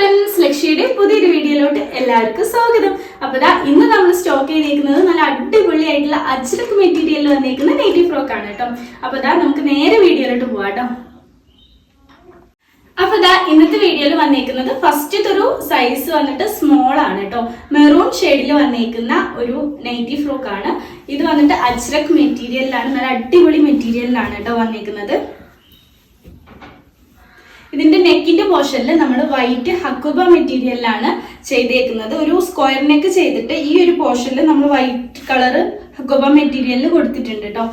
Friends ലക്ഷ്യയുടെ പുതിയൊരു വീഡിയോയിലോട്ട് എല്ലാവർക്കും സ്വാഗതം. അപ്പൊ ദാ ഇന്ന് നമ്മൾ സ്റ്റോക്ക് ചെയ്തേക്കുന്നത് നല്ല അടിപൊളിയായിട്ടുള്ള അജ്രക് മെറ്റീരിയലിൽ വന്നേക്കുന്ന നെയ്റ്റീവ് ഫ്രോക്ക് ആണ് കേട്ടോ. അപ്പൊ ദാ നമുക്ക് നേരെ വീഡിയോയിലോട്ട് പോവാം കേട്ടോ. അപ്പൊ ദാ ഇന്നത്തെ വീഡിയോയിൽ വന്നേക്കുന്നത് ഫസ്റ്റ് ഒരു സൈസ് വന്നിട്ട് സ്മോൾ ആണ് കേട്ടോ. മെറൂൺ ഷെയ്ഡിൽ വന്നേക്കുന്ന ഒരു നൈറ്റി ഫ്രോക്ക് ആണ്. ഇത് വന്നിട്ട് അജ്രക് മെറ്റീരിയലിലാണ് നല്ല അടിപൊളി മെറ്റീരിയലിലാണ് കേട്ടോ വന്നേക്കുന്നത്. ഇതിന്റെ നെക്കിന്റെ പോർഷനിൽ നമ്മൾ വൈറ്റ് ഹക്കുബ മെറ്റീരിയലിലാണ് ചെയ്തേക്കുന്നത്. ഒരു സ്ക്വയർ നെക്ക് ചെയ്തിട്ട് ഈ ഒരു പോർഷനിൽ നമ്മൾ വൈറ്റ് കളർ ഹക്കുബ മെറ്റീരിയലിൽ കൊടുത്തിട്ടുണ്ട് കേട്ടോ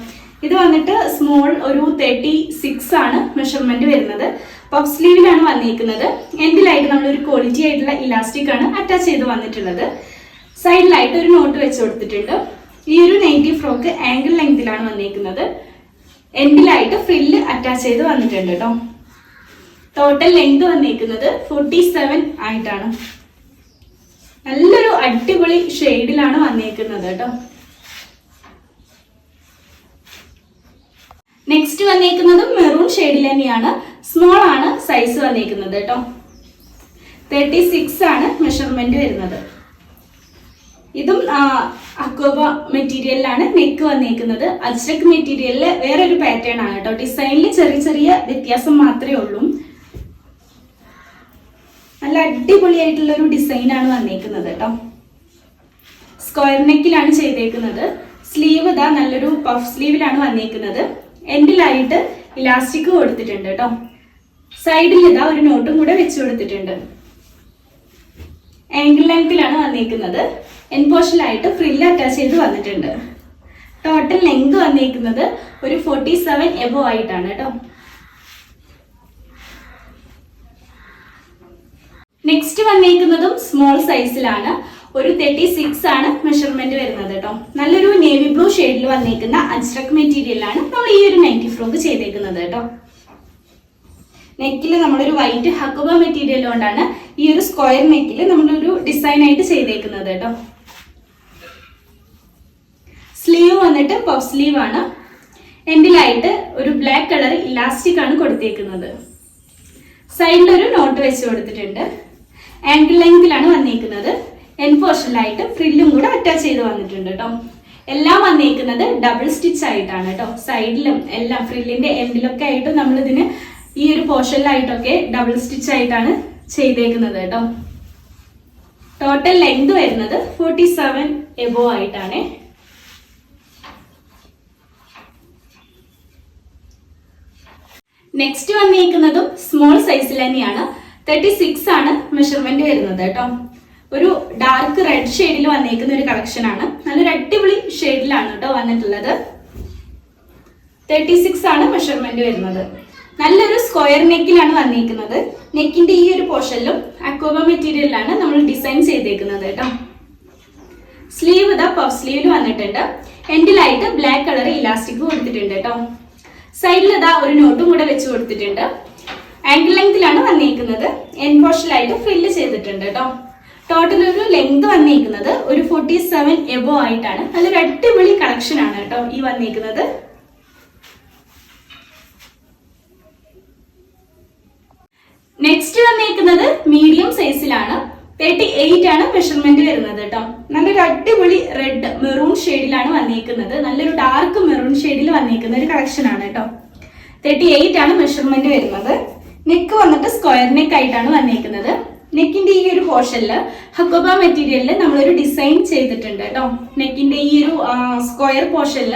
ഇത് വന്നിട്ട് സ്മോൾ ഒരു തേർട്ടി സിക്സ് ആണ് മെഷർമെന്റ് വരുന്നത്. പഫ് സ്ലീവിലാണ് വന്നിരിക്കുന്നത്. എൻഡിലായിട്ട് നമ്മൾ ഒരു ക്വാളിറ്റി ആയിട്ടുള്ള ഇലാസ്റ്റിക് ആണ് അറ്റാച്ച് ചെയ്ത് വന്നിട്ടുള്ളത്. സൈഡിലായിട്ട് ഒരു നോട്ട് വെച്ച് കൊടുത്തിട്ടുണ്ട്. ഈ ഒരു നൈറ്റി ഫ്രോക്ക് ആംഗിൾ ലെങ്തിലാണ് വന്നിരിക്കുന്നത്. എൻഡിലായിട്ട് ഫ്രില്ല് അറ്റാച്ച് ചെയ്ത് വന്നിട്ടുണ്ട് കേട്ടോ ടോട്ടൽ ലെങ്ത് വന്നിരിക്കുന്നത് ഫോർട്ടി സെവൻ ആയിട്ടാണ്. നല്ലൊരു അടിപൊളി ഷെയ്ഡിലാണ് വന്നിരിക്കുന്നത് കേട്ടോ. നെക്സ്റ്റ് വന്നിരിക്കുന്നത് മെറൂൺ ഷെയ്ഡിൽ തന്നെയാണ്. സ്മോൾ ആണ് സൈസ് വന്നിരിക്കുന്നത് കേട്ടോ. തേർട്ടി സിക്സ് ആണ് മെഷർമെന്റ് വരുന്നത്. ഇതും അക്വബ മെറ്റീരിയലിലാണ് നെക്ക് വന്നിരിക്കുന്നത്. അജ്രക് മെറ്റീരിയലിൽ വേറൊരു പാറ്റേൺ ആണ് കേട്ടോ. ഡിസൈനിൽ ചെറിയ ചെറിയ വ്യത്യാസം മാത്രമേ ഉള്ളൂ. നല്ല അടിപൊളിയായിട്ടുള്ള ഒരു ഡിസൈൻ ആണ് വന്നേക്കുന്നത് കേട്ടോ സ്ക്വയർ നെക്കിലാണ് ചെയ്തേക്കുന്നത്. സ്ലീവ് ഇതാ നല്ലൊരു പഫ് സ്ലീവിലാണ് വന്നേക്കുന്നത്. എൻഡിലായിട്ട് ഇലാസ്റ്റിക് കൊടുത്തിട്ടുണ്ട് കേട്ടോ സൈഡിൽ ഇതാ ഒരു നോട്ടും കൂടെ വെച്ച് കൊടുത്തിട്ടുണ്ട്. ആംഗിൾ ലെങ്തിലാണ് വന്നേക്കുന്നത്. എൻ പോർഷനിലായിട്ട് ഫ്രില്ല് അറ്റാച്ച് ചെയ്ത് വന്നിട്ടുണ്ട്. ടോട്ടൽ ലെങ്ത് വന്നേക്കുന്നത് ഒരു ഫോർട്ടി സെവൻ എബോ ആയിട്ടാണ് കേട്ടോ നെക്സ്റ്റ് വന്നേക്കുന്നതും സ്മോൾ സൈസിലാണ് ഒരു തേർട്ടി സിക്സ് ആണ് മെഷർമെന്റ് വരുന്നത് കേട്ടോ. നല്ലൊരു നേവി ബ്ലൂ ഷെയ്ഡിൽ വന്നേക്കുന്ന അജ്രക് മെറ്റീരിയലാണ് നമ്മൾ ഈ ഒരു നൈറ്റി ഫ്രോക്ക് ചെയ്തേക്കുന്നത് കേട്ടോ. നെക്കിൽ നമ്മളൊരു വൈറ്റ് ഹക്കുബ മെറ്റീരിയൽ കൊണ്ടാണ് ഈ ഒരു സ്ക്വയർ നെക്കിൽ നമ്മളൊരു ഡിസൈൻ ആയിട്ട് ചെയ്തേക്കുന്നത് കേട്ടോ. സ്ലീവ് വന്നിട്ട് പഫ് സ്ലീവ് ആണ്. എൻഡിലായിട്ട് ഒരു ബ്ലാക്ക് കളർ ഇലാസ്റ്റിക് ആണ് കൊടുത്തേക്കുന്നത്. സൈഡിൽ ഒരു നോട്ട് വെച്ച് കൊടുത്തിട്ടുണ്ട്. ആംഗിൾ ലെങ്തിലാണ് വന്നിരിക്കുന്നത് എൻ പോർഷനിലായിട്ട് ഫ്രില്ലും കൂടെ അറ്റാച്ച് ചെയ്ത് വന്നിട്ടുണ്ട് കേട്ടോ എല്ലാം വന്നിരിക്കുന്നത് ഡബിൾ സ്റ്റിച്ച് ആയിട്ടാണ് കേട്ടോ സൈഡിലും എല്ലാം ഫ്രില്ലിന്റെ എൻഡിലൊക്കെ ആയിട്ട് നമ്മൾ ഇതിന് ഈ ഒരു പോർഷനിലായിട്ടൊക്കെ ഡബിൾ സ്റ്റിച്ച് ആയിട്ടാണ് ചെയ്തേക്കുന്നത് കേട്ടോ ടോട്ടൽ ലെങ്ത് വരുന്നത് ഫോർട്ടി സെവൻ എബോ ആയിട്ടാണ് നെക്സ്റ്റ് വന്നിരിക്കുന്നതും സ്മോൾ സൈസിൽ തന്നെയാണ്. തേർട്ടി സിക്സ് ആണ് മെഷർമെന്റ് വരുന്നത് കേട്ടോ. ഒരു ഡാർക്ക് റെഡ് ഷെയ്ഡിൽ വന്നേക്കുന്ന ഒരു കളക്ഷൻ ആണ്. നല്ലൊരു അടിപൊളി ഷെയ്ഡിലാണ് കേട്ടോ വന്നിട്ടുള്ളത്. തേർട്ടി സിക്സ് ആണ് മെഷർമെന്റ് വരുന്നത്. നല്ലൊരു സ്ക്വയർ നെക്കിലാണ് വന്നിരിക്കുന്നത് നെക്കിന്റെ ഈ ഒരു പോർഷനിലും അക്വബ മെറ്റീരിയലിലാണ് നമ്മൾ ഡിസൈൻ ചെയ്തേക്കുന്നത് കേട്ടോ. സ്ലീവ് ഇതാ പഫ് സ്ലീവിൽ വന്നിട്ടുണ്ട്. എൻഡിലായിട്ട് ബ്ലാക്ക് കളർ ഇലാസ്റ്റിക് കൊടുത്തിട്ടുണ്ട് കേട്ടോ. സൈഡിൽ ഇതാ ഒരു നോട്ടും കൂടെ വെച്ച് കൊടുത്തിട്ടുണ്ട്. ആംഗിൾ ലെങ്തിലാണ് വന്നിരിക്കുന്നത് എൻ പോർഷനിലായിട്ട് ഫില്ല് ചെയ്തിട്ടുണ്ട് കേട്ടോ ടോട്ടൽ ഒരു ലെങ്ത് വന്നിരിക്കുന്നത് ഒരു ഫോർട്ടി സെവൻ എബോ ആയിട്ടാണ്. നല്ലൊരു അടിപൊളി കളക്ഷൻ ആണ് കേട്ടോ ഈ വന്നിരിക്കുന്നത് നെക്സ്റ്റ് വന്നിരിക്കുന്നത് മീഡിയം സൈസിലാണ് തേർട്ടി എയ്റ്റ് ആണ് മെഷർമെന്റ് വരുന്നത് കേട്ടോ നല്ലൊരു അടിപൊളി റെഡ് മെറൂൺ ഷെയ്ഡിലാണ് വന്നിരിക്കുന്നത് നല്ലൊരു ഡാർക്ക് മെറൂൺ ഷെയ്ഡിൽ വന്നിരിക്കുന്ന ഒരു കളക്ഷൻ ആണ് കേട്ടോ തേർട്ടി എയ്റ്റ് ആണ് മെഷർമെന്റ് വരുന്നത്. നെക്ക് വന്നിട്ട് സ്ക്വയർ നെക്ക് ആയിട്ടാണ് വന്നിരിക്കുന്നത് നെക്കിന്റെ ഈ ഒരു പോർഷനിൽ ഹക്കോബ മെറ്റീരിയലിൽ നമ്മളൊരു ഡിസൈൻ ചെയ്തിട്ടുണ്ട് കേട്ടോ നെക്കിന്റെ ഈ ഒരു സ്ക്വയർ പോർഷനിൽ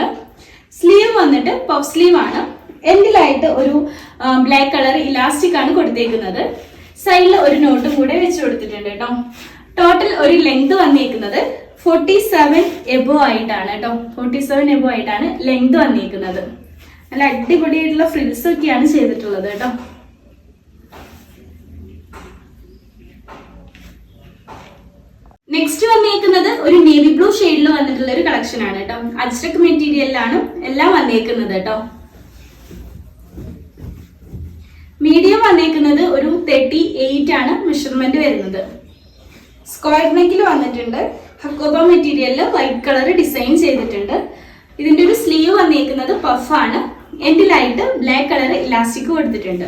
സ്ലീവ് വന്നിട്ട് പഫ് സ്ലീവ് ആണ്. എൻഡിലായിട്ട് ഒരു ബ്ലാക്ക് കളർ ഇലാസ്റ്റിക് ആണ് കൊടുത്തേക്കുന്നത്. സൈഡിൽ ഒരു നോട്ടും കൂടെ വെച്ച് കൊടുത്തിട്ടുണ്ട് കേട്ടോ ടോട്ടൽ ഒരു ലെങ്ത് വന്നിരിക്കുന്നത് ഫോർട്ടി സെവൻ എബോ ആയിട്ടാണ് കേട്ടോ ഫോർട്ടി സെവൻ എബോ ആയിട്ടാണ് ലെങ്ത് വന്നിരിക്കുന്നത് നല്ല അടിപൊളിയായിട്ടുള്ള ഫ്രിൽസ് ഒക്കെയാണ് ചെയ്തിട്ടുള്ളത് കേട്ടോ നെക്സ്റ്റ് വന്നേക്കുന്നത് ഒരു നേവി ബ്ലൂ ഷെയ്ഡിൽ വന്നിട്ടുള്ള ഒരു കളക്ഷൻ ആണ് കേട്ടോ. അജ്രക് മെറ്റീരിയലിലാണ് എല്ലാം വന്നേക്കുന്നത് കേട്ടോ. മീഡിയം വന്നേക്കുന്നത് ഒരു തേർട്ടി എയ്റ്റ് ആണ് മെഷർമെന്റ് വരുന്നത്. സ്ക്വയർ നെക്കിൽ വന്നിട്ടുണ്ട്. ഹക്കോബ മെറ്റീരിയലിൽ വൈറ്റ് കളർ ഡിസൈൻ ചെയ്തിട്ടുണ്ട്. ഇതിന്റെ ഒരു സ്ലീവ് വന്നേക്കുന്നത് പഫാണ് എൻഡിലായിട്ട് ബ്ലാക്ക് കളർ ഇലാസ്റ്റിക് കൊടുത്തിട്ടുണ്ട്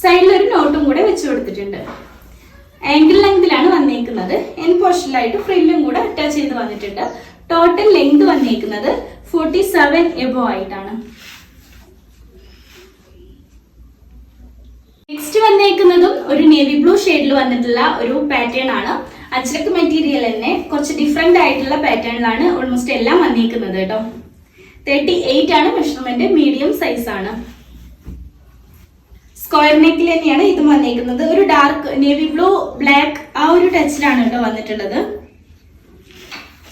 സൈഡിൽ ഒരു നോട്ടും കൂടെ വെച്ച് കൊടുത്തിട്ടുണ്ട്. ആംഗിൾ ലെങ്തിലാണ് വന്നേക്കുന്നത്. എൻ പോർഷനിലായിട്ട് ഫ്രില്ലും കൂടെ അറ്റാച്ച് ചെയ്ത് വന്നിട്ടുണ്ട്. ടോട്ടൽ ലെങ്ത് വന്നേക്കുന്നത് ഫോർട്ടി സെവൻ എബോ ആയിട്ടാണ്. നെക്സ്റ്റ് വന്നേക്കുന്നതും ഒരു നേവി ബ്ലൂ ഷെയ്ഡിൽ വന്നിട്ടുള്ള ഒരു പാറ്റേൺ ആണ്. അജ്രക്ക് മെറ്റീരിയൽ തന്നെ കുറച്ച് ഡിഫറെന്റ് ആയിട്ടുള്ള പാറ്റേണിലാണ് ഓൾമോസ്റ്റ് എല്ലാം വന്നേക്കുന്നത് കേട്ടോ. തേർട്ടി എയ്റ്റ് ആണ് മെഷർമെന്റ് മീഡിയം സൈസ് ആണ്. സ്ക്വയർ നെക്കിൽ തന്നെയാണ് ഇതും വന്നിരിക്കുന്നത് ഒരു ഡാർക്ക് നേവി ബ്ലൂ ബ്ലാക്ക് ആ ഒരു ടച്ചിലാണ് കേട്ടോ വന്നിട്ടുള്ളത്.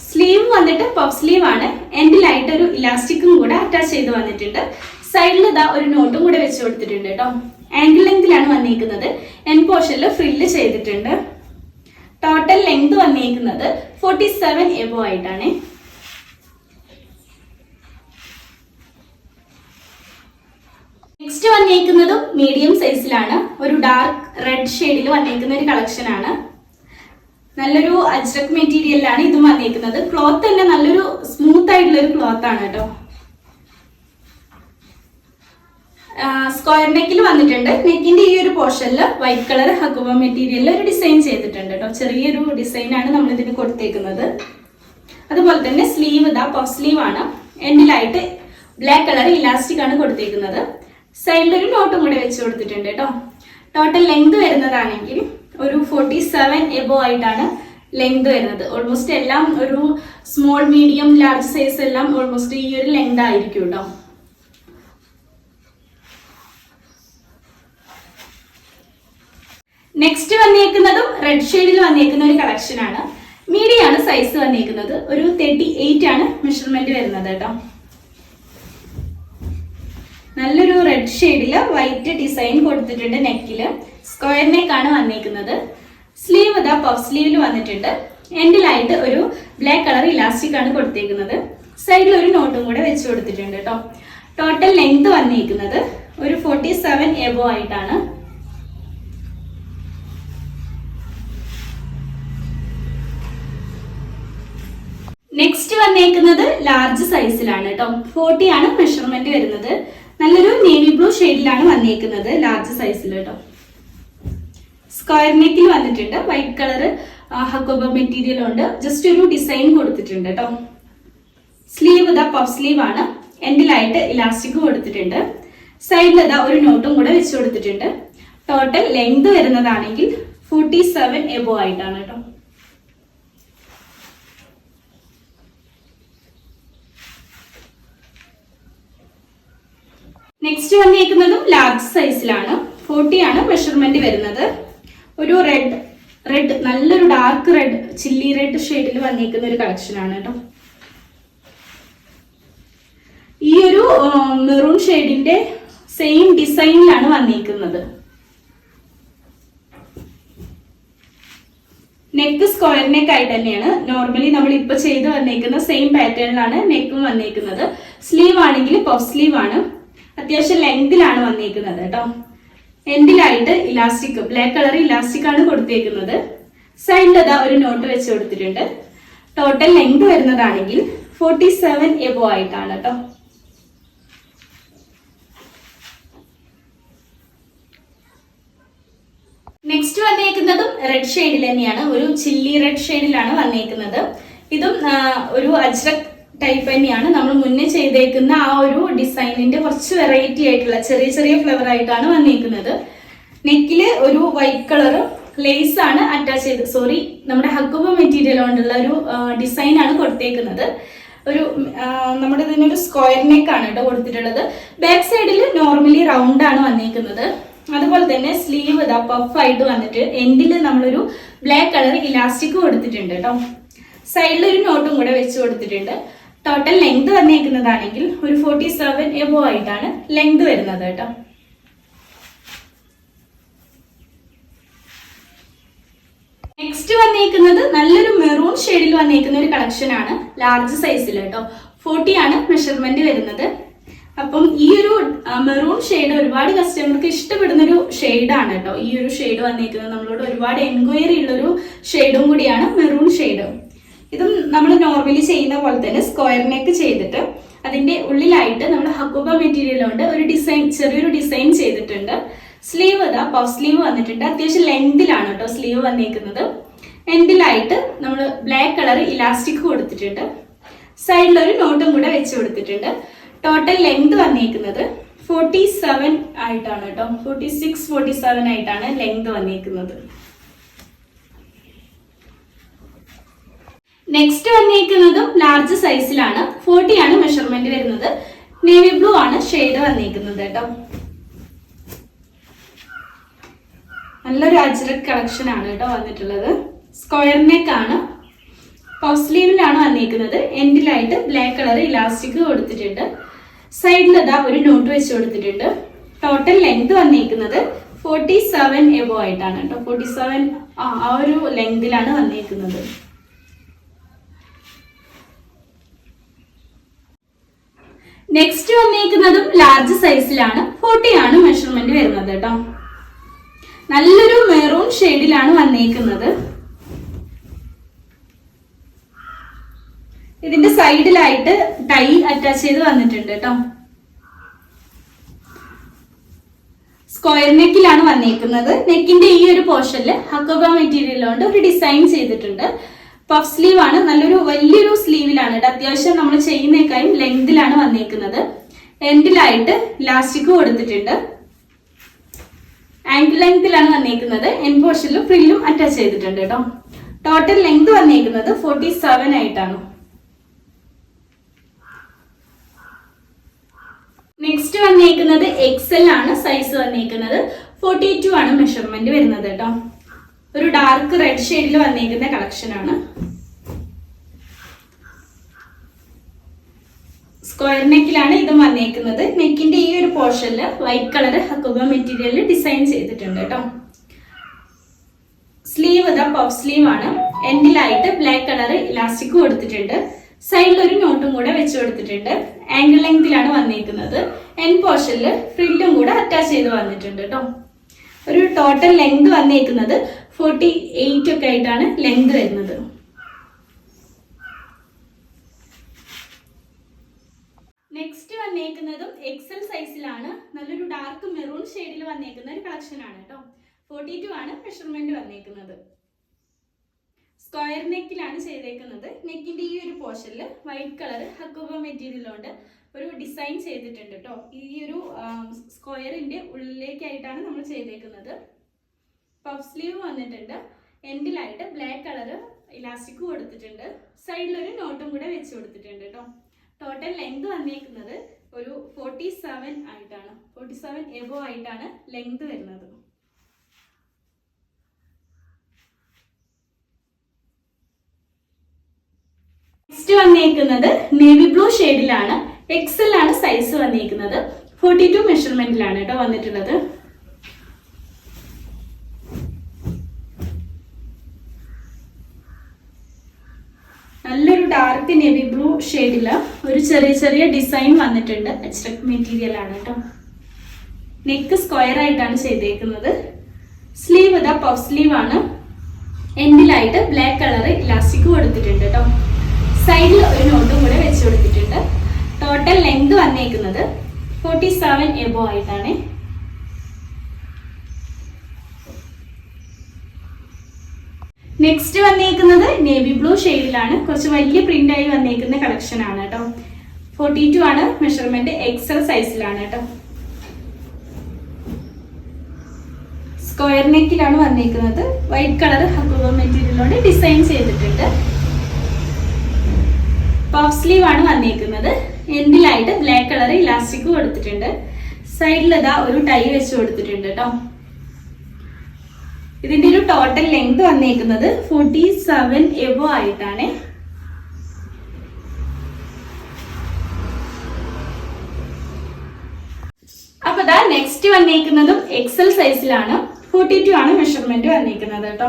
സ്ലീവ് വന്നിട്ട് പഫ് സ്ലീവ് ആണ്. എൻഡിലായിട്ട് ഒരു ഇലാസ്റ്റിക്കും കൂടെ അറ്റാച്ച് ചെയ്ത് വന്നിട്ടുണ്ട്. സൈഡിൽ ഇതാ ഒരു നോട്ടും കൂടെ വെച്ച് കൊടുത്തിട്ടുണ്ട് കേട്ടോ. ആംഗിൾ ലെങ്തിലാണ് വന്നിരിക്കുന്നത് എൻ പോർഷനിൽ ഫ്രില്ല് ചെയ്തിട്ടുണ്ട്. ടോട്ടൽ ലെങ്ത് വന്നിരിക്കുന്നത് ഫോർട്ടി സെവൻ എബോ ആയിട്ടാണ്. നെക്സ്റ്റ് വന്നേക്കുന്നതും മീഡിയം സൈസിലാണ് ഒരു ഡാർക്ക് റെഡ് ഷെയ്ഡിൽ വന്നേക്കുന്ന ഒരു കളക്ഷൻ ആണ്. നല്ലൊരു അജ്രക് മെറ്റീരിയലാണ് ഇതും വന്നേക്കുന്നത്. ക്ലോത്ത് തന്നെ നല്ലൊരു സ്മൂത്ത് ആയിട്ടുള്ള ഒരു ക്ലോത്ത് ആണ് കേട്ടോ. സ്ക്വയർ നെക്കിൽ വന്നിട്ടുണ്ട്. നെക്കിന്റെ ഈ ഒരു പോർഷനിൽ വൈറ്റ് കളർ ഹക്കുവ മെറ്റീരിയലിൽ ഒരു ഡിസൈൻ ചെയ്തിട്ടുണ്ട് കേട്ടോ. ചെറിയൊരു ഡിസൈൻ ആണ് നമ്മൾ ഇതിന് കൊടുത്തേക്കുന്നത്. അതുപോലെ തന്നെ സ്ലീവ് ഇതാ പഫ് സ്ലീവ് ആണ്. എൻഡിലായിട്ട് ബ്ലാക്ക് കളർ ഇലാസ്റ്റിക് ആണ് കൊടുത്തേക്കുന്നത്. സൈഡിൽ ഒരു നോട്ടും കൂടി വെച്ച് കൊടുത്തിട്ടുണ്ട് കേട്ടോ. ടോട്ടൽ ലെങ്ത് വരുന്നതാണെങ്കിൽ ഒരു ഫോർട്ടി സെവൻ എബോ ആയിട്ടാണ് ലെങ്ത് വരുന്നത്. ഓൾമോസ്റ്റ് എല്ലാം ഒരു സ്മോൾ മീഡിയം ലാർജ് സൈസ് എല്ലാം ഓൾമോസ്റ്റ് ഈ ഒരു ലെങ്ത് ആയിരിക്കും കേട്ടോ. നെക്സ്റ്റ് വന്നേക്കുന്നതും റെഡ് ഷെയ്ഡിൽ വന്നേക്കുന്ന ഒരു കളക്ഷൻ ആണ്. മീഡിയം ആണ് സൈസ് വന്നേക്കുന്നത്. ഒരു തേർട്ടി എയ്റ്റ് ആണ് മെഷർമെന്റ് വരുന്നത് കേട്ടോ. നല്ലൊരു റെഡ് ഷെയ്ഡിൽ വൈറ്റ് ഡിസൈൻ കൊടുത്തിട്ടുണ്ട് നെക്കിൽ സ്ക്വയർ നെക്ക് ആണ് വന്നിരിക്കുന്നത് സ്ലീവ് ഇതാ പഫ് സ്ലീവിൽ വന്നിട്ടുണ്ട്. എൻഡിലായിട്ട് ഒരു ബ്ലാക്ക് കളർ ഇലാസ്റ്റിക് ആണ് കൊടുത്തിരിക്കുന്നത് സൈഡിൽ ഒരു നോട്ടും കൂടെ വെച്ച് കൊടുത്തിട്ടുണ്ട് കേട്ടോ ടോട്ടൽ ലെങ്ത് വന്നിരിക്കുന്നത് ഒരു ഫോർട്ടി സെവൻ എബോ ആയിട്ടാണ്. നെക്സ്റ്റ് വന്നേക്കുന്നത് ലാർജ് സൈസിലാണ് കേട്ടോ ഫോർട്ടി ആണ് മെഷർമെന്റ് വരുന്നത്. നല്ലൊരു നേവി ബ്ലൂ ഷെയ്ഡിലാണ് വന്നിരിക്കുന്നത് ലാർജ് സൈസിൽ കേട്ടോ സ്ക്വയർ നെക്കിൽ വന്നിട്ടുണ്ട് വൈറ്റ് കളർ ഹക്കോബ മെറ്റീരിയൽ ഉണ്ട്. ജസ്റ്റ് ഒരു ഡിസൈൻ കൊടുത്തിട്ടുണ്ട് കേട്ടോ സ്ലീവ് ഇതാ പഫ് സ്ലീവ് ആണ്. എൻഡിലായിട്ട് ഇലാസ്റ്റിക് കൊടുത്തിട്ടുണ്ട്. സൈഡിൽ ഇതാ ഒരു നോട്ടും കൂടെ വെച്ച് കൊടുത്തിട്ടുണ്ട്. ടോട്ടൽ ലെങ്ത് വരുന്നതാണെങ്കിൽ ഫോർട്ടി സെവൻ എബോ ആയിട്ടാണ് കേട്ടോ നെക്സ്റ്റ് വന്നേക്കുന്നതും ലാർജ് സൈസിലാണ് ഫോർട്ടി ആണ് മെഷർമെന്റ് വരുന്നത്. ഒരു റെഡ് റെഡ് നല്ലൊരു ഡാർക്ക് റെഡ് ചില്ലി റെഡ് ഷെയ്ഡിൽ വന്നിരിക്കുന്ന ഒരു കളക്ഷൻ ആണ് കേട്ടോ ഈ ഒരു മെറൂൺ ഷെയ്ഡിന്റെ സെയിം ഡിസൈനിലാണ് വന്നിരിക്കുന്നത്. നെക്ക് സ്ക്വയർ നെക്ക് ആയി തന്നെയാണ്. നോർമലി നമ്മൾ ഇപ്പൊ ചെയ്ത് വന്നേക്കുന്ന സെയിം പാറ്റേണിലാണ് നെക്കും വന്നേക്കുന്നത് സ്ലീവ് ആണെങ്കിൽ പഫ് സ്ലീവ് ആണ്. അത്യാവശ്യം ലെങ്തിലാണ് വന്നിരിക്കുന്നത് കേട്ടോ. എൻഡിലായിട്ട് ഇലാസ്റ്റിക് ബ്ലാക്ക് കളർ ഇലാസ്റ്റിക് ആണ് കൊടുത്തേക്കുന്നത്. സൈഡിൽ അതാ ഒരു നോട്ട് വെച്ച് കൊടുത്തിട്ടുണ്ട്. ടോട്ടൽ ലെങ്ത് വരുന്നതാണെങ്കിൽ ഫോർട്ടി സെവൻ എബോ ആയിട്ടാണ് കേട്ടോ. നെക്സ്റ്റ് വന്നേക്കുന്നതും റെഡ് ഷെയ്ഡിൽ തന്നെയാണ്. ഒരു ചില്ലി റെഡ് ഷെയ്ഡിലാണ് വന്നേക്കുന്നത്. ഇതും ഒരു അജ്രക് ടൈപ്പ് തന്നെയാണ് നമ്മൾ മുന്നേ ചെയ്തേക്കുന്ന ആ ഒരു ഡിസൈനിന്റെ കുറച്ച് വെറൈറ്റി ആയിട്ടുള്ള ചെറിയ ചെറിയ ഫ്ലവർ ആയിട്ടാണ് വന്നിരിക്കുന്നത് നെക്കിൽ ഒരു വൈറ്റ് കളർ ലേസ് ആണ് അറ്റാച്ച് ചെയ്ത് സോറി നമ്മുടെ ഹക്കുബ മെറ്റീരിയൽ കൊണ്ടുള്ള ഒരു ഡിസൈൻ ആണ് കൊടുത്തേക്കുന്നത്. ഒരു നമ്മുടെ ഇതിനൊരു സ്ക്വയർ നെക്ക് ആണ് കേട്ടോ കൊടുത്തിട്ടുള്ളത്. ബാക്ക് സൈഡിൽ നോർമലി റൗണ്ട് ആണ് വന്നിരിക്കുന്നത് അതുപോലെ തന്നെ സ്ലീവ് ഇതാ പഫ് ആയിട്ട് വന്നിട്ട് എൻഡിൽ നമ്മളൊരു ബ്ലാക്ക് കളർ ഇലാസ്റ്റിക് കൊടുത്തിട്ടുണ്ട് കേട്ടോ. സൈഡിൽ ഒരു നോട്ടും കൂടെ വെച്ച് കൊടുത്തിട്ടുണ്ട്. ടോട്ടൽ ലെങ്ത് വന്നേക്കുന്നതാണെങ്കിൽ ഒരു ഫോർട്ടി സെവൻ എബോ ആയിട്ടാണ് ലെങ്ത് വരുന്നത് കേട്ടോ. നെക്സ്റ്റ് വന്നേക്കുന്നത് നല്ലൊരു മെറൂൺ ഷെയ്ഡിൽ വന്നേക്കുന്ന ഒരു കളക്ഷൻ ആണ് ലാർജ് സൈസിൽ കേട്ടോ. ഫോർട്ടി ആണ് മെഷർമെന്റ് വരുന്നത്. അപ്പം ഈ ഒരു മെറൂൺ ഷെയ്ഡ് ഒരുപാട് കസ്റ്റമർക്ക് ഇഷ്ടപ്പെടുന്ന ഒരു ഷെയ്ഡാണ് കേട്ടോ. ഈ ഒരു ഷെയ്ഡ് വന്നേക്കുന്നത്. നമ്മളോട് ഒരുപാട് എൻക്വയറി ഉള്ളൊരു ഷെയ്ഡും കൂടിയാണ് മെറൂൺ ഷെയ്ഡ് ഇതും നമ്മൾ നോർമലി ചെയ്യുന്ന പോലെ തന്നെ സ്ക്വയർ നെക്ക് ചെയ്തിട്ട് അതിന്റെ ഉള്ളിലായിട്ട് നമ്മൾ ഹക്കുബ മെറ്റീരിയൽ കൊണ്ട് ഒരു ഡിസൈൻ ചെറിയൊരു ഡിസൈൻ ചെയ്തിട്ടുണ്ട്. സ്ലീവ് ഇതാ പഫ് സ്ലീവ് വന്നിട്ടുണ്ട്. അത്യാവശ്യം ലെങ്തിലാണ് കേട്ടോ സ്ലീവ് വന്നിരിക്കുന്നത് എൻഡിലായിട്ട് നമ്മൾ ബ്ലാക്ക് കളർ ഇലാസ്റ്റിക് കൊടുത്തിട്ടുണ്ട്. സൈഡിലൊരു നോട്ടും കൂടെ വെച്ച് കൊടുത്തിട്ടുണ്ട്. ടോട്ടൽ ലെങ്ത് വന്നിരിക്കുന്നത് ഫോർട്ടി സെവൻ ആയിട്ടാണ് കേട്ടോ. ഫോർട്ടി സിക്സ് ഫോർട്ടി സെവൻ ആയിട്ടാണ് ലെങ്ത് വന്നിരിക്കുന്നത് നെക്സ്റ്റ് വന്നേക്കുന്നതും ലാർജ് സൈസിലാണ് ഫോർട്ടി ആണ് മെഷർമെന്റ് വരുന്നത്. നേവി ബ്ലൂ ആണ് ഷെയ്ഡ് വന്നിരിക്കുന്നത് കേട്ടോ. നല്ലൊരു അജ്രക് കളക്ഷൻ ആണ് കേട്ടോ വന്നിട്ടുള്ളത്. സ്ക്വയർ നെക്ക് ആണ്. പഫ് സ്ലീവിലാണ് വന്നിരിക്കുന്നത് എൻഡിലായിട്ട് ബ്ലാക്ക് കളർ ഇലാസ്റ്റിക് കൊടുത്തിട്ടുണ്ട്. സൈഡിൽ അതാ ഒരു നോട്ട് വെച്ച് കൊടുത്തിട്ടുണ്ട്. ടോട്ടൽ ലെങ്ത് വന്നിരിക്കുന്നത് ഫോർട്ടി സെവൻ എബോ ആയിട്ടാണ് കേട്ടോ. ഫോർട്ടി സെവൻ ആ ഒരു ലെങ്തിലാണ് വന്നിരിക്കുന്നത് നെക്സ്റ്റ് വന്നിരിക്കുന്നതും ലാർജ് സൈസിലാണ് ഫോർട്ടി ആണ് മെഷർമെന്റ് വരുന്നത് കേട്ടോ. നല്ലൊരു മെറൂൺ ഷെയ്ഡിലാണ് വന്നിരിക്കുന്നത് ഇതിന്റെ സൈഡിലായിട്ട് ടൈ അറ്റാച്ച് ചെയ്ത് വന്നിട്ടുണ്ട് കേട്ടോ. സ്ക്വയർ നെക്കിലാണ് വന്നിരിക്കുന്നത് നെക്കിന്റെ ഈ ഒരു പോർഷനിൽ ഹക്കോബ മെറ്റീരിയൽ കൊണ്ട് ഒരു ഡിസൈൻ ചെയ്തിട്ടുണ്ട്. പഫ് സ്ലീവ് ആണ്. നല്ലൊരു വലിയൊരു സ്ലീവിലാണ് അത്യാവശ്യം നമ്മൾ ചെയ്യുന്നേക്കാളും ലെങ്തിലാണ് വന്നേക്കുന്നത്. എൻഡിലായിട്ട് ലാസ്റ്റിക് കൊടുത്തിട്ടുണ്ട്. ആങ്കിൾ ലെങ്തിലാണ് വന്നേക്കുന്നത്. എൻ പോർഷനിലും ഫ്രില്ലും അറ്റാച്ച് ചെയ്തിട്ടുണ്ട് കേട്ടോ ടോട്ടൽ ലെങ്ത് വന്നേക്കുന്നത് ഫോർട്ടി സെവൻ ആയിട്ടാണ്. നെക്സ്റ്റ് വന്നേക്കുന്നത് എക്സൽ ആണ്. സൈസ് വന്നേക്കുന്നത് ഫോർട്ടി ടു ആണ് മെഷർമെന്റ് വരുന്നത് കേട്ടോ ഒരു ഡാർക്ക് റെഡ് ഷെയ്ഡിൽ വന്നിരിക്കുന്ന കളക്ഷൻ ആണ്. സ്ക്വയർ നെക്കിലാണ് ഇതും വന്നേക്കുന്നത്. നെക്കിന്റെ ഈ ഒരു പോർഷനിൽ white colour Hakoba material design ചെയ്തിട്ടുണ്ട് കേട്ടോ സ്ലീവ് ഇതാ പഫ് സ്ലീവ് ആണ്. എൻഡിലായിട്ട് ബ്ലാക്ക് കളർ ഇലാസ്റ്റിക് കൊടുത്തിട്ടുണ്ട് സൈഡിൽ ഒരു നോട്ടും കൂടെ വെച്ച് കൊടുത്തിട്ടുണ്ട്. ആംഗിൾ ലെങ്തിലാണ് വന്നിരിക്കുന്നത് എൻ പോർഷനിൽ ഫ്രില്ലും കൂടെ അറ്റാച്ച് ചെയ്ത് വന്നിട്ടുണ്ട് കേട്ടോ ഒരു ടോട്ടൽ ലെങ്ത് വന്നിരിക്കുന്നത് ഫോർട്ടി എയ്റ്റ് ഒക്കെ ആയിട്ടാണ് ലെങ്ത് വരുന്നത്. നെക്സ്റ്റ് വന്നേക്കുന്നതും എക്സൽ സൈസിലാണ് നല്ലൊരു ഡാർക്ക് മെറൂൺ ഷെയ്ഡിൽ വന്നേക്കുന്ന ഒരു കളക്ഷൻ ആണ് കേട്ടോ ഫോർട്ടി ടു ആണ് മെഷർമെന്റ് വന്നേക്കുന്നത്. സ്ക്വയർ നെക്കിലാണ് ചെയ്തേക്കുന്നത്. നെക്കിന്റെ ഈ ഒരു പോർഷനിൽ വൈറ്റ് കളർ ഹക്കോബ മെറ്റീരിയൽ കൊണ്ട് ഒരു ഡിസൈൻ ചെയ്തിട്ടുണ്ട് കേട്ടോ ഈ ഒരു സ്ക്വയറിന്റെ ഉള്ളിലേക്കായിട്ടാണ് നമ്മൾ ചെയ്തേക്കുന്നത്. പഫ് സ്ലീവ് വന്നിട്ടുണ്ട്. എൻഡിലായിട്ട് ബ്ലാക്ക് കളർ ഇലാസ്റ്റിക്കും കൊടുത്തിട്ടുണ്ട് സൈഡിൽ ഒരു നോട്ടും കൂടെ വെച്ച് കൊടുത്തിട്ടുണ്ട് കേട്ടോ ടോട്ടൽ ലെങ്ത് വന്നേക്കുന്നത് ഒരു ഫോർട്ടി സെവൻ ആയിട്ടാണ്. ഫോർട്ടി സെവൻ എബോ ആയിട്ടാണ് ലെങ്ത് വരുന്നത്. നെക്സ്റ്റ് വന്നേക്കുന്നത് നേവി ബ്ലൂ ഷെയ്ഡിലാണ് എക്സൽ ആണ് സൈസ് വന്നേക്കുന്നത്. ഫോർട്ടി ടു മെഷർമെന്റിലാണ് കേട്ടോ വന്നിട്ടുള്ളത്. നല്ലൊരു നെവി ബ്ലൂ ഷെയ്ഡിൽ ഒരു ചെറിയ ചെറിയ ഡിസൈൻ വന്നിട്ടുണ്ട്. അച്രക് മെറ്റീരിയൽ ആണ് കേട്ടോ നെക്ക് സ്ക്വയർ ആയിട്ടാണ് ചെയ്തേക്കുന്നത്. സ്ലീവ് ഇതാ പഫ് സ്ലീവ് ആണ്. എൻഡിലായിട്ട് ബ്ലാക്ക് കളർ ഇലാസ്റ്റിക് കൊടുത്തിട്ടുണ്ട് കേട്ടോ സൈഡിൽ ഒരു നോട്ടും കൂടെ വെച്ച് കൊടുത്തിട്ടുണ്ട്. ടോട്ടൽ ലെങ്ത് വന്നേക്കുന്നത് ഫോർട്ടി സെവൻ എബോ ആയിട്ടാണ്. നെക്സ്റ്റ് വന്നേക്കുന്നത് നേവി ബ്ലൂ ഷെയ്ഡിലാണ് കുറച്ച് വലിയ പ്രിന്റ് ആയി വന്നേക്കുന്ന കളക്ഷൻ ആണ് കേട്ടോ. ഫോർട്ടി ടു ആണ് മെഷർമെന്റ് എക്സൽ സൈസിലാണ് കേട്ടോ. സ്ക്വയർ നെക്കിലാണ് വന്നേക്കുന്നത്. വൈറ്റ് കളർ ഹക്കുവ മെറ്റീരിയലോട് ഡിസൈൻ ചെയ്തിട്ടുണ്ട്. പഫ് സ്ലീവ് ആണ് വന്നേക്കുന്നത്. എൻഡിലായിട്ട് ബ്ലാക്ക് കളർ ഇലാസ്റ്റിക് കൊടുത്തിട്ടുണ്ട് സൈഡിൽ ഇതാ ഒരു ടൈ വെച്ച് കൊടുത്തിട്ടുണ്ട് കേട്ടോ. ഇതിന്റെ ഒരു ടോട്ടൽ ലെങ്ത് വന്നേക്കുന്നത് ഫോർട്ടി സെവൻ എബോ ആയിട്ടാണ്. അപ്പൊ ദാ നെക്സ്റ്റ് വന്നേക്കുന്നതും എക്സൽ സൈസിലാണ് ഫോർട്ടി ടു ആണ് മെഷർമെന്റ് വന്നേക്കുന്നത് കേട്ടോ.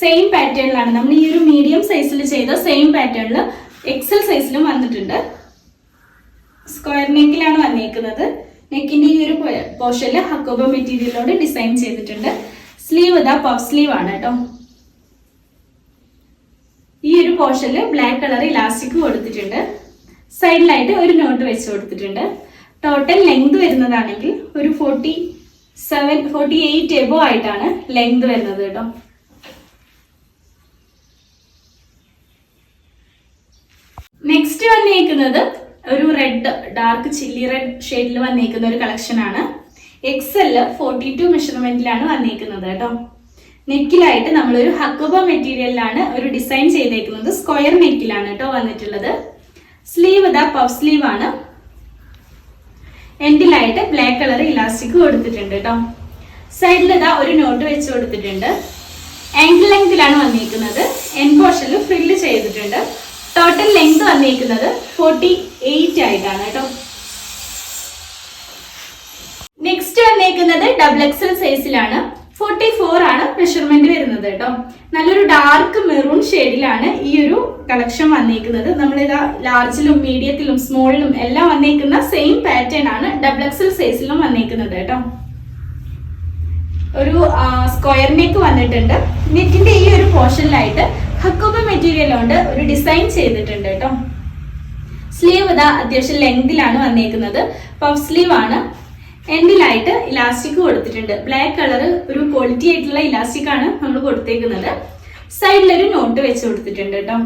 സെയിം പാറ്റേണിലാണ് നമ്മൾ ഈ ഒരു മീഡിയം സൈസിൽ ചെയ്ത സെയിം പാറ്റേണിൽ എക്സൽ സൈസിലും വന്നിട്ടുണ്ട്. സ്ക്വയർ നെക്കിലാണ് വന്നേക്കുന്നത്. നെക്കിന്റെ ഈ ഒരു പോർഷനിൽ ഹക്കോബ മെറ്റീരിയലോട് ഡിസൈൻ ചെയ്തിട്ടുണ്ട്. സ്ലീവ് ഇതാ പഫ് സ്ലീവ് ആണ് കേട്ടോ. ഈ ഒരു പോർഷനിൽ ബ്ലാക്ക് കളർ ഇലാസ്റ്റിക് കൊടുത്തിട്ടുണ്ട്. സൈഡിലായിട്ട് ഒരു നോട്ട് വെച്ച് കൊടുത്തിട്ടുണ്ട്. ടോട്ടൽ ലെങ്ത് വരുന്നതാണെങ്കിൽ ഒരു forty seven forty eight above ആയിട്ടാണ് ലെങ്ത് വരുന്നത് കേട്ടോ. നെക്സ്റ്റ് വന്നേക്കുന്നത് ഒരു റെഡ് ഡാർക്ക് ചില്ലി റെഡ് ഷെയ്ഡിൽ വന്നേക്കുന്ന ഒരു കളക്ഷൻ ആണ്. എക്സ് എൽ ഫോർട്ടി ടു മെഷർമെന്റിലാണ് വന്നേക്കുന്നത് കേട്ടോ. നെക്കിലായിട്ട് നമ്മളൊരു ഹക്കോബ മെറ്റീരിയലിലാണ് ഒരു ഡിസൈൻ ചെയ്തേക്കുന്നത്. സ്ക്വയർ നെക്കിലാണ് കേട്ടോ വന്നിട്ടുള്ളത്. സ്ലീവ് ഇതാ പഫ് സ്ലീവ് ആണ്. എൻഡിലായിട്ട് ബ്ലാക്ക് കളർ ഇലാസ്റ്റിക് കൊടുത്തിട്ടുണ്ട് കേട്ടോ. സൈഡിൽ ഇതാ ഒരു നോട്ട് വെച്ച് കൊടുത്തിട്ടുണ്ട്. ആംഗിൾ ലെങ്തിലാണ് വന്നിരിക്കുന്നത് എൻ പോർഷനിൽ ഫ്രില്ല് ചെയ്തിട്ടുണ്ട്. ടോട്ടൽ ലെങ്ത് വന്നിരിക്കുന്നത് ഫോർട്ടി എയ്റ്റ് ആയിട്ടാണ് കേട്ടോ. നെക്സ്റ്റ് വന്നേക്കുന്നത് ഡബിൾ എക്സൽ സൈസിലാണ് ഫോർട്ടി ഫോർ ആണ് മെഷർമെന്റ് വരുന്നത് കേട്ടോ. നല്ലൊരു ഡാർക്ക് മെറൂൺ ഷെയ്ഡിലാണ് ഈ ഒരു കളക്ഷൻ വന്നേക്കുന്നത്. നമ്മളിതാ ലാർജിലും മീഡിയത്തിലും സ്മോളിലും എല്ലാം വന്നേക്കുന്ന സെയിം പാറ്റേൺ ആണ് ഡബിൾ എക്സൽ സൈസിലും വന്നേക്കുന്നത് കേട്ടോ. ഒരു സ്ക്വയർ നെക്ക് വന്നിട്ടുണ്ട്. നെക്കിന്റെ ഈ ഒരു പോർഷനിലായിട്ട് ഹക്കോബ മെറ്റീരിയൽ കൊണ്ട് ഒരു ഡിസൈൻ ചെയ്തിട്ടുണ്ട് കേട്ടോ സ്ലീവ് ഇതാ അത്യാവശ്യം ലെങ്തിലാണ് വന്നേക്കുന്നത്. പഫ് സ്ലീവ് ആണ്. എൻഡിലായിട്ട് ഇലാസ്റ്റിക് കൊടുത്തിട്ടുണ്ട്. ബ്ലാക്ക് കളർ ഒരു ക്വാളിറ്റി ആയിട്ടുള്ള ഇലാസ്റ്റിക് ആണ് നമ്മൾ കൊടുത്തേക്കുന്നത്. സൈഡിലൊരു നോട്ട് വെച്ച് കൊടുത്തിട്ടുണ്ട് കേട്ടോ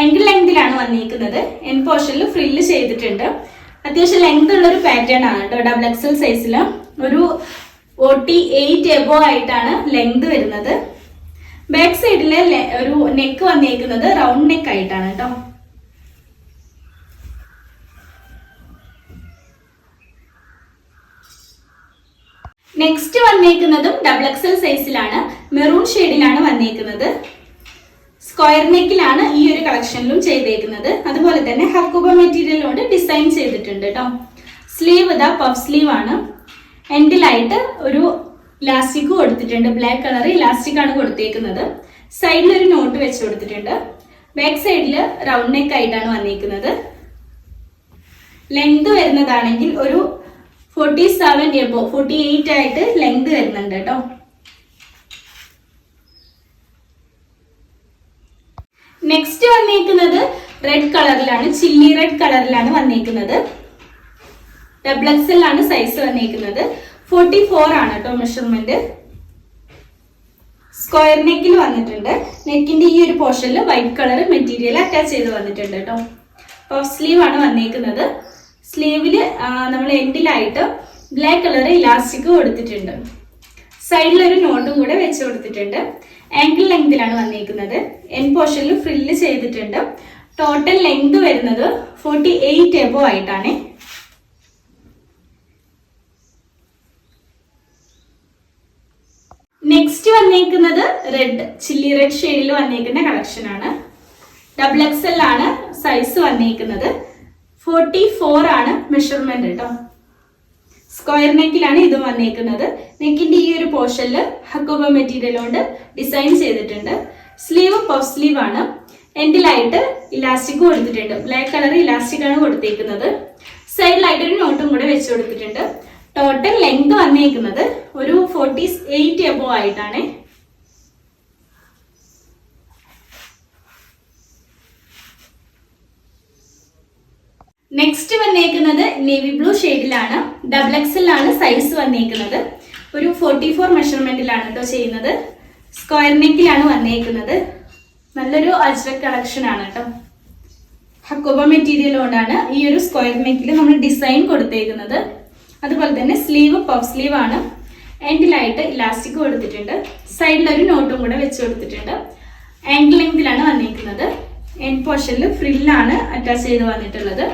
ആംഗിൾ ലെങ്തിലാണ് വന്നിരിക്കുന്നത് എൻ പോർഷനിൽ ഫ്രില്ല് ചെയ്തിട്ടുണ്ട്. അത്യാവശ്യം ലെങ്ത് ഉള്ള ഒരു പാറ്റേൺ ആണ് കേട്ടോ ഡബിൾ എക്സൽ സൈസിൽ ഒരു ഫോർട്ടി എയ്റ്റ് എബോ ആയിട്ടാണ് ലെങ്ത് വരുന്നത്. ബാക്ക് സൈഡിലെ ഒരു നെക്ക് വന്നേക്കുന്നത് റൗണ്ട് നെക്ക് ആയിട്ടാണ് കേട്ടോ. നെക്സ്റ്റ് വന്നേക്കുന്നതും ഡബിൾ എക്സൽ സൈസിലാണ് മെറൂൺ ഷെയ്ഡിലാണ് വന്നേക്കുന്നത്. സ്ക്വയർ നെക്കിലാണ് ഈ ഒരു കളക്ഷനിലും ചെയ്തേക്കുന്നത്. അതുപോലെ തന്നെ ഹർക്കൂബ മെറ്റീരിയലോട് ഡിസൈൻ ചെയ്തിട്ടുണ്ട് കേട്ടോ. സ്ലീവ് ഇതാ പഫ് സ്ലീവ് ആണ്. എൻഡിലായിട്ട് ഒരു ഇലാസ്റ്റിക് കൊടുത്തിട്ടുണ്ട്. ബ്ലാക്ക് കളർ ഇലാസ്റ്റിക് ആണ് കൊടുത്തേക്കുന്നത്. സൈഡിൽ ഒരു നോട്ട് വെച്ച് കൊടുത്തിട്ടുണ്ട്. ബാക്ക് സൈഡിൽ റൗണ്ട് നെക്ക് ആയിട്ടാണ് വന്നിരിക്കുന്നത് ലെങ്ത് വരുന്നതാണെങ്കിൽ ഒരു forty seven above forty eight ആയിട്ട് ലെങ്ത് വരുന്നുണ്ട് കേട്ടോ നെക്സ്റ്റ് വന്നിരിക്കുന്നത് റെഡ് കളറിലാണ് ചില്ലി റെഡ് കളറിലാണ് വന്നേക്കുന്നത്. ഡബിൾ ആണ് സൈസ് വന്നിരിക്കുന്നത്. ഫോർട്ടി ഫോർ ആണ് കേട്ടോ മെഷർമെന്റ് സ്ക്വയർ നെക്കിൽ വന്നിട്ടുണ്ട്. നെക്കിന്റെ ഈ ഒരു പോർഷനിൽ വൈറ്റ് കളർ മെറ്റീരിയൽ അറ്റാച്ച് ചെയ്ത് വന്നിട്ടുണ്ട് കേട്ടോ ഓഫ് സ്ലീവ് ആണ് വന്നിരിക്കുന്നത്. സ്ലീവിൽ നമ്മൾ എൻഡിലായിട്ട് ബ്ലാക്ക് കളർ ഇലാസ്റ്റിക് കൊടുത്തിട്ടുണ്ട്. സൈഡിൽ ഒരു നോട്ടും കൂടെ വെച്ച് കൊടുത്തിട്ടുണ്ട്. ആംഗിൾ ലെങ്തിലാണ് വന്നിരിക്കുന്നത്. എൻ പോർഷനിൽ ഫ്രില്ല് ചെയ്തിട്ടുണ്ട്. ടോട്ടൽ ലെങ്ത് വരുന്നത് ഫോർട്ടി എയ്റ്റ് എബോ ആയിട്ടാണ്. നെക്സ്റ്റ് വന്നേക്കുന്നത് റെഡ് ചില്ലി റെഡ് ഷെയ്ഡിൽ വന്നേക്കുന്ന കളക്ഷൻ ആണ്. ഡബിൾ എക്സ് എൽ ആണ് സൈസ് വന്നേക്കുന്നത്. ഫോർട്ടി ഫോർ ആണ് മെഷർമെന്റ് കേട്ടോ സ്ക്വയർ നെക്കിലാണ് ഇത് വന്നേക്കുന്നത്. നെക്കിന്റെ ഈ ഒരു പോർഷനിൽ ഹക്കോബ മെറ്റീരിയൽ കൊണ്ട് ഡിസൈൻ ചെയ്തിട്ടുണ്ട്. സ്ലീവ് പഫ് സ്ലീവ് ആണ്. എൻഡിലായിട്ട് ഇലാസ്റ്റിക് കൊടുത്തിട്ടുണ്ട്. ബ്ലാക്ക് കളർ ഇലാസ്റ്റിക് ആണ് കൊടുത്തേക്കുന്നത്. സൈഡിലായിട്ട് ഒരു നോട്ടും കൂടെ വെച്ച് കൊടുത്തിട്ടുണ്ട്. ടോട്ടൽ ലെങ്ത് വന്നിരിക്കുന്നത് ഒരു ഫോർട്ടി എയ്റ്റ് എബോ ആയിട്ടാണ്. നെക്സ്റ്റ് വന്നേക്കുന്നത് നേവി ബ്ലൂ ഷെയ്ഡിലാണ് ഡബിൾ എക്സിലാണ് സൈസ് വന്നേക്കുന്നത്. ഒരു ഫോർട്ടി ഫോർ മെഷർമെന്റിലാണ് കേട്ടോ ചെയ്യുന്നത്. സ്ക്വയർ നെക്കിലാണ് വന്നേക്കുന്നത്. നല്ലൊരു അജ്രക് കളക്ഷൻ ആണ് കേട്ടോ ഹക്കോബ മെറ്റീരിയൽ കൊണ്ടാണ് ഈ ഒരു സ്ക്വയർ നെക്കിൽ നമ്മൾ ഡിസൈൻ കൊടുത്തേക്കുന്നത്. അതുപോലെ തന്നെ സ്ലീവ് പഫ് സ്ലീവ് ആണ്. എൻഡിലായിട്ട് ഇലാസ്റ്റിക് കൊടുത്തിട്ടുണ്ട് സൈഡിൽ ഒരു നോട്ടും കൂടെ വെച്ച് കൊടുത്തിട്ടുണ്ട്. ആംഗിൾ ലെങ്തിലാണ് വന്നിരിക്കുന്നത് എൻ പോർഷനിൽ ഫ്രില്ലാണ് അറ്റാച്ച് ചെയ്ത് വന്നിട്ടുള്ളത്.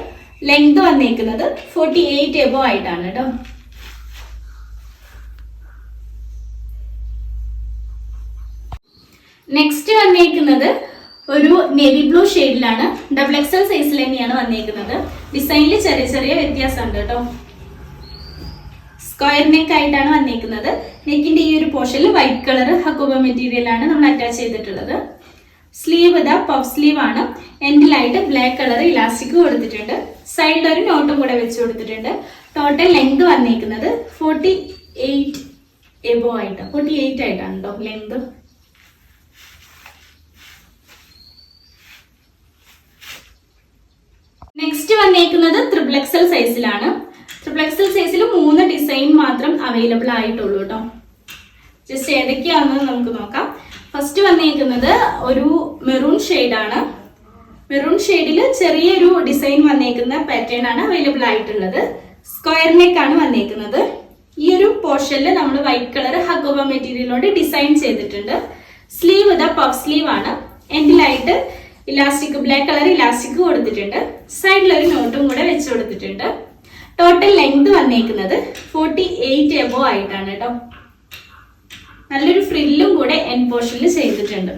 ലെങ്ത് വന്നിരിക്കുന്നത് ഫോർട്ടി എയ്റ്റ് എബോ ആയിട്ടാണ് കേട്ടോ. നെക്സ്റ്റ് വന്നിരിക്കുന്നത് ഒരു നേവി ബ്ലൂ ഷെയ്ഡിലാണ് ഡബിൾ എക്സൽ സൈസിൽ തന്നെയാണ് വന്നിരിക്കുന്നത് ഡിസൈനിൽ ചെറിയ ചെറിയ വ്യത്യാസമുണ്ട് കേട്ടോ. സ്ക്വയർ നെക്ക് ആയിട്ടാണ് വന്നിരിക്കുന്നത് നെക്കിന്റെ ഈ ഒരു പോർഷനിൽ വൈറ്റ് കളർ ഹക്കോബ മെറ്റീരിയൽ ആണ് നമ്മൾ അറ്റാച്ച് ചെയ്തിട്ടുള്ളത്. സ്ലീവ് ഇതാ പഫ് സ്ലീവ് ആണ്. എൻഡിലായിട്ട് ബ്ലാക്ക് കളർ ഇലാസ്റ്റിക് കൊടുത്തിട്ടുണ്ട്. സൈഡിൽ ഒരു നോട്ടും കൂടെ വെച്ച് കൊടുത്തിട്ടുണ്ട്. ടോട്ടൽ ലെങ്ത് വന്നിരിക്കുന്നത് ഫോർട്ടി എയ്റ്റ് എബോ ആയിട്ട്. ഫോർട്ടി എയ്റ്റ് ആയിട്ടാണ് കേട്ടോ ലെങ്ത് നെക്സ്റ്റ് വന്നേക്കുന്നത് ത്രിപ്ലക്സൽ സൈസിലാണ് ത്രിപ്ലക്സൽ സൈസിൽ മൂന്ന് ഡിസൈൻ മാത്രം അവൈലബിൾ ആയിട്ടുള്ളൂ കേട്ടോ ജസ്റ്റ് ഏതൊക്കെയാണെന്ന് നമുക്ക് നോക്കാം. ഫസ്റ്റ് വന്നിരിക്കുന്നത് ഒരു മെറൂൺ ആണ്. മെറൂൺ ഷെയ്ഡിൽ ചെറിയൊരു ഡിസൈൻ വന്നേക്കുന്ന പാറ്റേൺ ആണ് അവൈലബിൾ ആയിട്ടുള്ളത്. സ്ക്വയർ നെക്ക് ആണ് വന്നേക്കുന്നത്. ഈ ഒരു പോർഷനിൽ നമ്മൾ വൈറ്റ് കളർ ഹക്കോബ മെറ്റീരിയൽ കൊണ്ട് ഡിസൈൻ ചെയ്തിട്ടുണ്ട്. സ്ലീവ് ഇതാ പഫ് സ്ലീവ് ആണ്. എൻഡിലായിട്ട് ഇലാസ്റ്റിക് ബ്ലാക്ക് കളർ ഇലാസ്റ്റിക് കൊടുത്തിട്ടുണ്ട്. സൈഡിൽ ഒരു നോട്ടും കൂടെ വെച്ച് കൊടുത്തിട്ടുണ്ട്. ടോട്ടൽ ലെങ്ത് വന്നേക്കുന്നത് ഫോർട്ടി എയ്റ്റ് എബോ ആയിട്ടാണ് കേട്ടോ. നല്ലൊരു ഫ്രില്ലും കൂടെ എൻ പോർഷനിൽ ചെയ്തിട്ടുണ്ട്.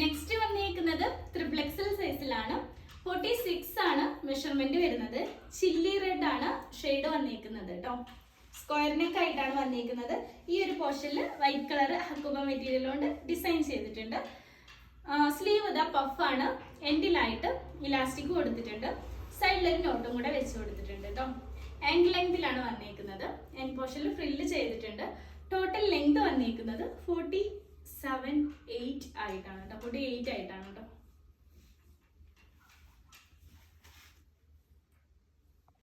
നെക്സ്റ്റ് വന്നേക്കുന്നത് ത്രിപ്ലെക്സൽ സൈസിലാണ് ഫോർട്ടി സിക്സ് ആണ് മെഷർമെന്റ് വരുന്നത്. ചില്ലി റെഡ് ആണ് ഷെയ്ഡ് വന്നേക്കുന്നത് കേട്ടോ. സ്ക്വയർ നെക്ക് ആയിട്ടാണ് വന്നേക്കുന്നത്. ഈ ഒരു പോർഷനിൽ വൈറ്റ് കളർ ഹക്കുബ മെറ്റീരിയൽ കൊണ്ട് ഡിസൈൻ ചെയ്തിട്ടുണ്ട്. സ്ലീവ് ഇതാ പഫാണ് എൻഡിലായിട്ട് ഇലാസ്റ്റിക് കൊടുത്തിട്ടുണ്ട് സൈഡിൽ ഒരു നോട്ടും കൂടെ വെച്ച് കൊടുത്തിട്ടുണ്ട് കേട്ടോ ആംഗിൾ ലെങ്തിലാണ് വന്നേക്കുന്നത്. എൻ പോർഷനിൽ ഫ്രില്ല് ചെയ്തിട്ടുണ്ട്. ടോട്ടൽ ലെങ്ത് വന്നേക്കുന്നത് ഫോർട്ടി സെവൻ എയ്റ്റ് ആയിട്ടാണ് കേട്ടോ ഫോർട്ടി എയ്റ്റ് ആയിട്ടാണ് കേട്ടോ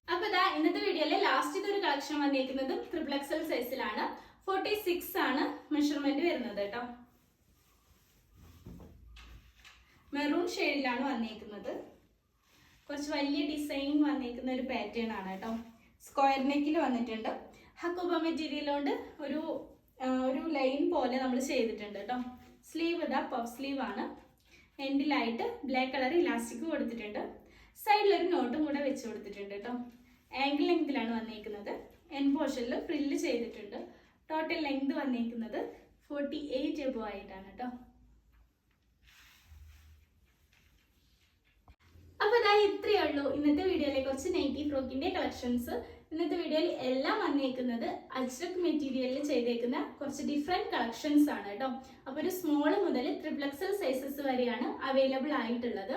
അപ്പൊ ഇതാ ഇന്നത്തെ വീഡിയോയിലെ ലാസ്റ്റ് ഒരു കളക്ഷൻ വന്നേക്കുന്നത് ട്രിപ്ലക്സൽ സൈസിലാണ് ഫോർട്ടി സിക്സ് ആണ് മെഷർമെന്റ് വരുന്നത് കേട്ടോ മെറൂൺ ഷെയ്ഡിലാണ് വന്നേക്കുന്നത്. കുറച്ച് വലിയ ഡിസൈൻ വന്നേക്കുന്ന ഒരു പാറ്റേൺ ആണ് കേട്ടോ. സ്ക്വയർ നെക്കിൽ വന്നിട്ടുണ്ട്. ഹക്കോബ മെറ്റീരിയൽ കൊണ്ട് ഒരു ഒരു ലൈൻ പോലെ നമ്മൾ ചെയ്തിട്ടുണ്ട് കേട്ടോ. സ്ലീവ് ഇതാ പഫ് സ്ലീവ് ആണ്. എൻഡിലായിട്ട് ബ്ലാക്ക് കളർ ഇലാസ്റ്റിക് കൊടുത്തിട്ടുണ്ട്. സൈഡിൽ ഒരു നോട്ടും കൂടെ വെച്ച് കൊടുത്തിട്ടുണ്ട് കേട്ടോ. ആംഗിൾ ലെങ്തിലാണ് വന്നേക്കുന്നത്. എൻ പോർഷനിൽ ഫ്രില്ല് ചെയ്തിട്ടുണ്ട്. ടോട്ടൽ ലെങ്ത് വന്നേക്കുന്നത് ഫോർട്ടി എയ്റ്റ് എബോ ആയിട്ടാണ് കേട്ടോ. അപ്പൊ അതായത് ഇത്രയേ ഉള്ളൂ. ഇന്നത്തെ വീഡിയോയിലെ കുറച്ച് നൈറ്റി ഫ്രോക്കിന്റെ കളക്ഷൻസ് ഇന്നത്തെ വീഡിയോയിൽ എല്ലാം വന്നേക്കുന്നത് അജ്രക് മെറ്റീരിയലിൽ ചെയ്തേക്കുന്ന കുറച്ച് ഡിഫറെന്റ് കളക്ഷൻസ് ആണ് കേട്ടോ അപ്പൊ ഒരു സ്മോൾ മുതൽ ത്രിപ്ലക്സൽ സൈസസ് വരെയാണ് അവൈലബിൾ ആയിട്ടുള്ളത്.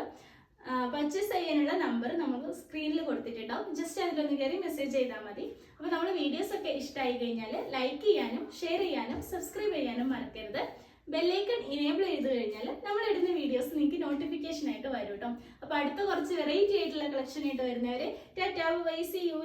പർച്ചേസ് ചെയ്യാനുള്ള നമ്പർ നമുക്ക് സ്ക്രീനിൽ കൊടുത്തിട്ടുണ്ടാവും ജസ്റ്റ് അതിലൊന്ന് കയറി മെസ്സേജ് ചെയ്താൽ മതി. അപ്പോൾ നമ്മൾ വീഡിയോസ് ഒക്കെ ഇഷ്ടമായി കഴിഞ്ഞാൽ ലൈക്ക് ചെയ്യാനും ഷെയർ ചെയ്യാനും സബ്സ്ക്രൈബ് ചെയ്യാനും മറക്കരുത്. ബെല്ലൈക്കൺ ഇനേബിൾ ചെയ്ത് കഴിഞ്ഞാൽ നമ്മൾ ഇടുന്ന വീഡിയോസ് നിങ്ങൾക്ക് നോട്ടിഫിക്കേഷൻ ആയിട്ട് വരും കേട്ടോ അപ്പോൾ അടുത്ത കുറച്ച് വെറൈറ്റി ആയിട്ടുള്ള കളക്ഷൻ ആയിട്ട് വരുന്നവര് ടാറ്റാ വൈ സി യു